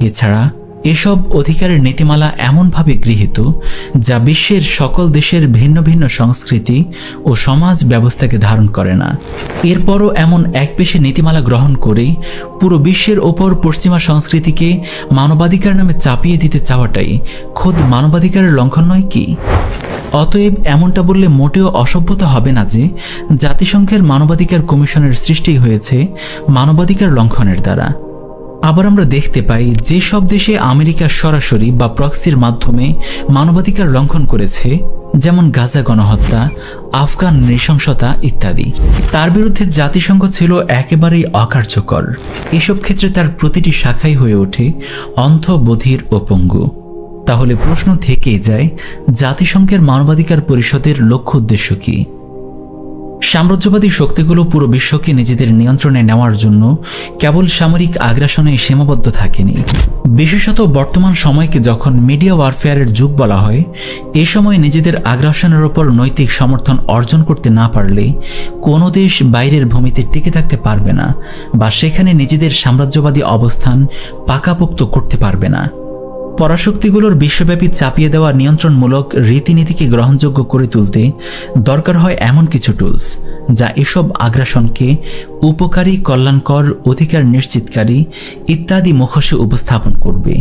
এছাড়া এসব অধিকারের নীতিমালা এমনভাবে গৃহীত যা বিশ্বের সকল দেশের ভিন্ন ভিন্ন সংস্কৃতি ও সমাজ ব্যবস্থাকে ধারণ করে না। এরপরও এমন এক পেশে নীতিমালা গ্রহণ করে পুরো বিশ্বের ওপর পশ্চিমা সংস্কৃতিকে মানবাধিকার নামে চাপিয়ে দিতে চাওয়াটাই খোদ মানবাধিকারের লঙ্ঘন নয় কি? অতএব এমনটা বললে মোটেও অসভ্যতা হবে না যে জাতিসংঘের মানবাধিকার কমিশনের সৃষ্টি হয়েছে মানবাধিকার লঙ্ঘনের দ্বারা। আবার আমরা দেখতে পাই যে সব দেশে আমেরিকা সরাসরি বা প্রক্সির মাধ্যমে মানবাধিকার লঙ্ঘন করেছে, যেমন গাজা গণহত্যা, আফগান নৃশংসতা ইত্যাদি। তার বিরুদ্ধে জাতিসংঘ ছিল একেবারেই অকার্যকর। এসব ক্ষেত্রে তার প্রতিটি শাখাই হয়ে ওঠে অন্ধ বধির ও পঙ্গু। তাহলে প্রশ্ন থেকেই যায়, জাতিসংঘের মানবাধিকার পরিষদের লক্ষ্য উদ্দেশ্য কি? সাম্রাজ্যবাদী শক্তিগুলো পুরো বিশ্বকে নিজেদের নিয়ন্ত্রণে নেওয়ার জন্য কেবল সামরিক আগ্রাসনে সীমাবদ্ধ থাকেনি। বিশেষত বর্তমান সময়কে যখন মিডিয়া ওয়ারফেয়ারের যুগ বলা হয়, এ সময় নিজেদের আগ্রাসনের ওপর নৈতিক সমর্থন অর্জন করতে না পারলে কোনো দেশ বাইরের ভূমিতে টিকে থাকতে পারবে না বা সেখানে নিজেদের সাম্রাজ্যবাদী অবস্থান পাকাপোক্ত করতে পারবে না। পরাশক্তিগুলোর বিশ্বব্যাপী চাপিয়ে দেওয়া নিয়ন্ত্রণমূলক রীতিনীতিকে গ্রহণযোগ্য করে তুলতে দরকার হয় এমন কিছু টুলস যা এসব আগ্রাসনকে উপকারী, কল্যাণকর, অধিকার নিশ্চিতকারী ইত্যাদি মুখোশে উপস্থাপন করবে।